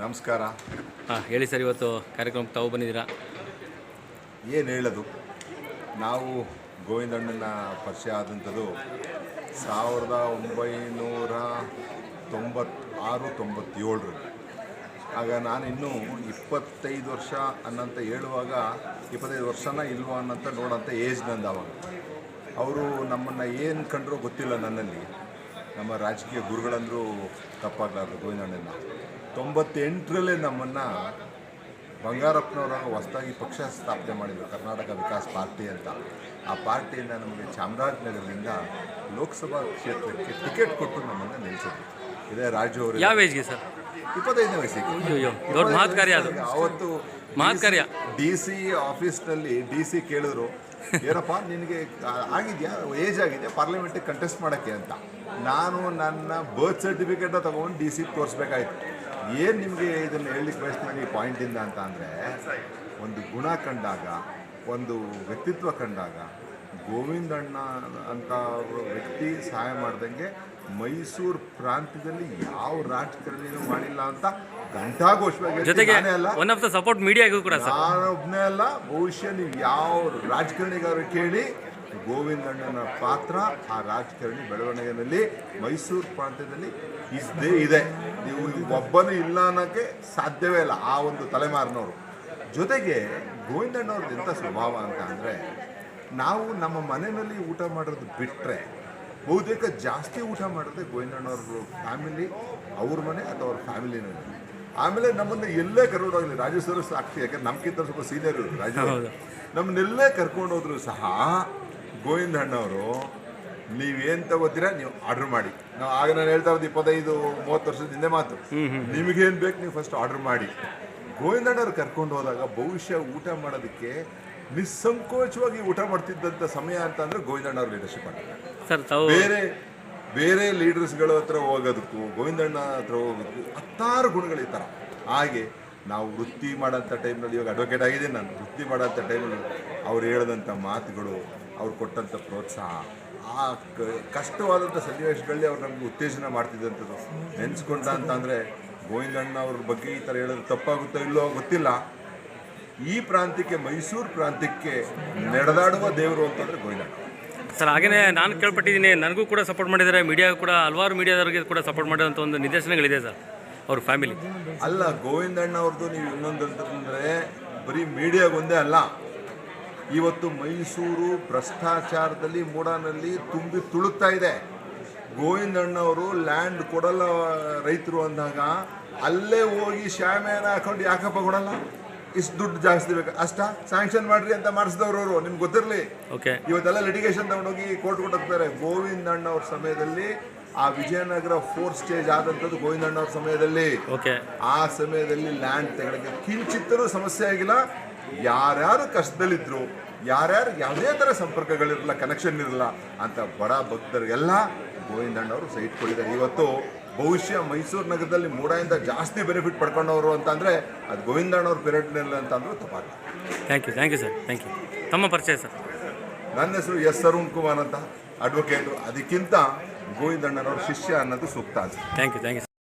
ನಮಸ್ಕಾರ. ಹಾಂ ಹೇಳಿ ಸರ್ ಇವತ್ತು ಕಾರ್ಯಕ್ರಮಕ್ಕೆ ತಾವು ಬಂದಿದ್ದೀರಾ? ಏನು ಹೇಳೋದು? ನಾವು ಗೋವಿಂದಣ್ಣನ ಪರಿಚಯ ಆದಂಥದ್ದು ಸಾವಿರದ ಒಂಬೈನೂರ ತೊಂಬತ್ತಾರು ತೊಂಬತ್ತೇಳರಲ್ಲಿ. ಆಗ ನಾನು ಇನ್ನೂ ಇಪ್ಪತ್ತೈದು ವರ್ಷ ಅನ್ನಂತ ಹೇಳುವಾಗ ಇಪ್ಪತ್ತೈದು ವರ್ಷನ ಇಲ್ವಾ ಅನ್ನಂತ ನೋಡೋಂಥ ಏಜ್ ನಂದು ಅವಾಗ. ಅವರು ನಮ್ಮನ್ನು ಏನು ಕಂಡ್ರೋ ಗೊತ್ತಿಲ್ಲ ನನ್ನಲ್ಲಿ. ನಮ್ಮ ರಾಜಕೀಯ ಗುರುಗಳಂದರೂ ತಪ್ಪಾಗಲಾರ್ದು ಗೋವಿಂದಣ್ಣನ ತೊಂಬತ್ತೆಂಟರಲ್ಲೇ ನಮ್ಮನ್ನು ಬಂಗಾರಪ್ಪನವರ ಹೊಸದಾಗಿ ಪಕ್ಷ ಸ್ಥಾಪನೆ ಮಾಡಿದರು ಕರ್ನಾಟಕ ವಿಕಾಸ್ ಪಾರ್ಟಿ ಅಂತ. ಆ ಪಾರ್ಟಿಯಿಂದ ನಮಗೆ ಚಾಮರಾಜನಗರದಿಂದ ಲೋಕಸಭಾ ಕ್ಷೇತ್ರಕ್ಕೆ ಟಿಕೆಟ್ ಕೊಟ್ಟು ನಮ್ಮನ್ನು ನಿಲ್ಲಿಸಿದ್ರು ಇದೇ ರಾಜು ಅವರು. ಯಾವ ಏಜ್ಗೆ ಸರ್? ಇಪ್ಪತ್ತೈದನೇ ವಯಸ್ಸಿಗೆ. ಅವತ್ತು ಮಹತ್ ಕಾರ್ಯ. ಡಿ ಸಿ ಆಫೀಸ್ನಲ್ಲಿ ಡಿ ಸಿ ಕೇಳಿದ್ರು ಏನಪ್ಪ ನಿನಗೆ ಆಗಿದೆಯಾ? ಏಜ್ ಆಗಿದೆ ಪಾರ್ಲಿಮೆಂಟಿಗೆ ಕಂಟೆಸ್ಟ್ ಮಾಡೋಕ್ಕೆ ಅಂತ. ನಾನು ನನ್ನ ಬರ್ತ್ ಸರ್ಟಿಫಿಕೇಟ್ನ ತೊಗೊಂಡು ಡಿ ಸಿ ತೋರಿಸ್ಬೇಕಾಯ್ತು. ಏನು ನಿಮಗೆ ಇದನ್ನು ಹೇಳಲಿಕ್ಕೆ ಬಯಸ್ತೀನಿ ಈ ಪಾಯಿಂಟಿಂದ ಅಂತ ಅಂದರೆ ಒಂದು ಗುಣ ಕಂಡಾಗ ಒಂದು ವ್ಯಕ್ತಿತ್ವ ಕಂಡಾಗ ಗೋವಿಂದಣ್ಣ ಅಂತ ವ್ಯಕ್ತಿ ಸಹಾಯ ಮಾಡ್ದಂಗೆ ಮೈಸೂರು ಪ್ರಾಂತ್ಯದಲ್ಲಿ ಯಾವ ರಾಜಕಾರಣಿನೂ ಮಾಡಿಲ್ಲ ಅಂತ ಘಂಟಾಘೋಷವಾಗಿ ಜೊತೆಗೆ ನಾನೇ ಅಲ್ಲ. ಒನ್ ಆಫ್ ದ ಸಪೋರ್ಟ್ ಮೀಡಿಯಾಗೂ ಕೂಡ ಸರ್. ನಾನೊಬ್ಬನೇ ಅಲ್ಲ. ಬಹುಶಃ ನೀವು ಯಾವ ರಾಜಕಾರಣಿಗಾರು ಕೇಳಿ ಗೋವಿಂದಣ್ಣನ ಪಾತ್ರ ಆ ರಾಜಕಾರಣಿ ಬೆಳವಣಿಗೆಯಲ್ಲಿ ಮೈಸೂರು ಪ್ರಾಂತ್ಯದಲ್ಲಿ ಇದ್ದೇ ಇದೆ. ನೀವು ಒಬ್ಬನು ಇಲ್ಲ ಅನ್ನೋಕ್ಕೆ ಸಾಧ್ಯವೇ ಇಲ್ಲ ಆ ಒಂದು ತಲೆಮಾರಿನವರು. ಜೊತೆಗೆ ಗೋವಿಂದಣ್ಣವ್ರದ್ದು ಎಂಥ ಸ್ವಭಾವ ಅಂತ ಅಂದರೆ ನಾವು ನಮ್ಮ ಮನೆಯಲ್ಲಿ ಊಟ ಮಾಡೋದು ಬಿಟ್ಟರೆ ಬಹುತೇಕ ಜಾಸ್ತಿ ಊಟ ಮಾಡಿದ್ರೆ ಗೋವಿಂದಣ್ಣವ್ರ ಫ್ಯಾಮಿಲಿ ಅವ್ರ ಮನೆ ಅಥವಾ ಅವ್ರ ಫ್ಯಾಮಿಲಿನಲ್ಲಿ ಆಮೇಲೆ ನಮ್ಮನ್ನ ಎಲ್ಲೇ ಕರ್ಕೊಂಡು ಹೋಗಲಿ ರಾಜು ಸರ್ ಸಾಕ್ಷಿ ಯಾಕಂದ್ರೆ ನಮ್ಗಿಂತ ಸ್ವಲ್ಪ ಸೀನಿಯರ್ ರಾಜೇಶ್ವರ. ನಮ್ಮನ್ನೆಲ್ಲೇ ಕರ್ಕೊಂಡು ಹೋದ್ರು ಸಹ ನೀವು ನೀವೇನ್ ತಗೋತೀರಾ ನೀವು ಆರ್ಡರ್ ಮಾಡಿ. ನಾವು ಆಗ ನಾನು ಹೇಳ್ತಾ ಇರೋದು ಇಪ್ಪತ್ತೈದು ಮೂವತ್ತು ವರ್ಷದ ಹಿಂದೆ ಮಾತು. ನಿಮಗೇನು ಬೇಕು ನೀವು ಫಸ್ಟ್ ಆರ್ಡರ್ ಮಾಡಿ. ಗೋವಿಂದಣ್ಣವ್ರು ಕರ್ಕೊಂಡು ಹೋದಾಗ ಭವಿಷ್ಯ ಊಟ ಮಾಡೋದಕ್ಕೆ ನಿಸ್ಸಂಕೋಚವಾಗಿ ಊಟ ಮಾಡ್ತಿದ್ದಂಥ ಸಮಯ ಅಂತ ಅಂದ್ರೆ ಗೋವಿಂದಣ್ಣವ್ರ ಲೀಡರ್ಶಿಪ್ ಅಂತ ಸರ್ ಬೇರೆ ಬೇರೆ ಲೀಡರ್ಸ್ಗಳ ಹತ್ರ ಹೋಗೋದಕ್ಕೂ ಗೋವಿಂದಣ್ಣ ಹತ್ರ ಹೋಗೋದಕ್ಕೂ ಹತ್ತಾರು ಗುಣಗಳು ಈ ಥರ ಹಾಗೆ ನಾವು ವೃತ್ತಿ ಮಾಡೋಂಥ ಟೈಮ್ನಲ್ಲಿ ಇವಾಗ ಅಡ್ವೊಕೇಟ್ ಆಗಿದ್ದೀನಿ ನಾನು. ವೃತ್ತಿ ಮಾಡೋಂಥ ಟೈಮಲ್ಲಿ ಅವ್ರು ಹೇಳಿದಂಥ ಮಾತುಗಳು ಅವ್ರು ಕೊಟ್ಟಂಥ ಪ್ರೋತ್ಸಾಹ ಆ ಕಷ್ಟವಾದಂಥ ಸನ್ನಿವೇಶಗಳಲ್ಲಿ ಅವ್ರು ನಮಗೆ ಉತ್ತೇಜನ ಮಾಡ್ತಿದ್ದಂಥದ್ದು. ನೆನೆಸ್ಕೊಂಡ ಅಂತ ಅಂದರೆ ಗೋವಿಂದಣ್ಣ ಅವ್ರ ಬಗ್ಗೆ ಈ ಥರ ಹೇಳಿದ್ರೆ ತಪ್ಪಾಗುತ್ತೋ ಇಲ್ಲೋ ಗೊತ್ತಿಲ್ಲ. ಈ ಪ್ರಾಂತ್ಯಕ್ಕೆ ಮೈಸೂರು ಪ್ರಾಂತ್ಯಕ್ಕೆ ನಡೆದಾಡುವ ದೇವರು ಅಂತಂದರೆ ಗೋವಿಂದಣ್ಣ. ಸರ್ ಹಾಗೇ ನಾನು ಕೇಳ್ಪಟ್ಟಿದ್ದೀನಿ ನನಗೂ ಕೂಡ ಸಪೋರ್ಟ್ ಮಾಡಿದ್ದಾರೆ ಮೀಡಿಯಾ ಕೂಡ ಹಲವಾರು ಮೀಡಿಯಾದವ್ರಿಗೆ ಕೂಡ ಸಪೋರ್ಟ್ ಮಾಡಿದಂಥ ಒಂದು ನಿದರ್ಶನಗಳಿದೆ ಸರ್ ಅವ್ರ ಫ್ಯಾಮಿಲಿ ಅಲ್ಲ ಗೋವಿಂದಣ್ಣ ಅವ್ರದ್ದು ನೀವು ಇನ್ನೊಂದು ಅಂತಂದರೆ ಬರೀ ಮೀಡಿಯಾಗೊಂದೇ ಅಲ್ಲ. ಇವತ್ತು ಮೈಸೂರು ಭ್ರಷ್ಟಾಚಾರದಲ್ಲಿ ಮೂಡಾನಲ್ಲಿ ತುಂಬಿ ತುಳುಕ್ತಾ ಇದೆ. ಗೋವಿಂದಣ್ಣವರು ಲ್ಯಾಂಡ್ ಕೊಡಲ್ಲ ರೈತರು ಅಂದಾಗ ಅಲ್ಲೇ ಹೋಗಿ ಶ್ಯಾಮೇನ ಹಾಕೊಂಡು ಯಾಕಪ್ಪ ಕೊಡಲ್ಲ? ಇಷ್ಟು ದುಡ್ಡು ಜಾಸ್ತಿ ಬೇಕು. ಅಷ್ಟ? ಸ್ಯಾಂಕ್ಷನ್ ಮಾಡ್ರಿ ಅಂತ ಮಾಡಿಸಿದವರು ಅವರು. ನಿಮ್ಗೆ ಗೊತ್ತಿರಲಿ? ಓಕೆ ಇವತ್ತೆಲ್ಲ ಲಿಟಿಗೇಷನ್ ತಗೊಂಡೋಗಿ ಕೋರ್ಟ್ ಕೊಟ್ಟೋಗ್ತಾರೆ ಗೋವಿಂದಣ್ಣ ಅವ್ರ ಸಮಯದಲ್ಲಿ ಆ ವಿಜಯನಗರ ಫೋರ್ ಸ್ಟೇಜ್ ಆದಂಥದ್ದು ಗೋವಿಂದಣ್ಣ ಅವ್ರ ಸಮಯದಲ್ಲಿ. ಓಕೆ ಆ ಸಮಯದಲ್ಲಿ ಲ್ಯಾಂಡ್ ತಗೊಳಕ್ಕೆ ಕಿಂಚಿತ್ತರೂ ಸಮಸ್ಯೆ ಆಗಿಲ್ಲ. ಯಾರ್ಯಾರು ಕಷ್ಟದಲ್ಲಿದ್ರು ಯಾರ್ಯಾರು ಯಾವುದೇ ಥರ ಸಂಪರ್ಕಗಳಿರಲ್ಲ ಕನೆಕ್ಷನ್ ಇರಲ್ಲ ಅಂತ ಬಡ ಭಕ್ತರಿಗೆಲ್ಲ ಗೋವಿಂದಣ್ಣವರು ಸೈಟ್ ಕೊಟ್ಟಿದ್ದಾರೆ ಇವತ್ತು ಬಹುಶಃ ಮೈಸೂರು ನಗರದಲ್ಲಿ ಮೂಡಾಯಿಂದ ಜಾಸ್ತಿ ಬೆನಿಫಿಟ್ ಪಡ್ಕೊಂಡವರು ಅಂತಂದರೆ ಅದು ಗೋವಿಂದಣ್ಣವ್ರ ಪೀರಿಯಡ್ನಲ್ಲಿ ಅಂತ ಅಂದ್ರೂ ತಪ್ಪಾಗಲ್ಲ thank you thank you sir thank you ತಮ್ಮ ಪರಿಚಯ ಸರ್ ನನ್ನ ಹೆಸರು ಎಸ್ ಅರುಣ್ ಕುಮಾರ್ ಅಂತ ಅಡ್ವೊಕೇಟು ಅದಕ್ಕಿಂತ ಗೋವಿಂದಣ್ಣನವ್ರ ಶಿಷ್ಯ ಅನ್ನೋದು ಸೂಕ್ತ ಅಂತ. Thank you thank you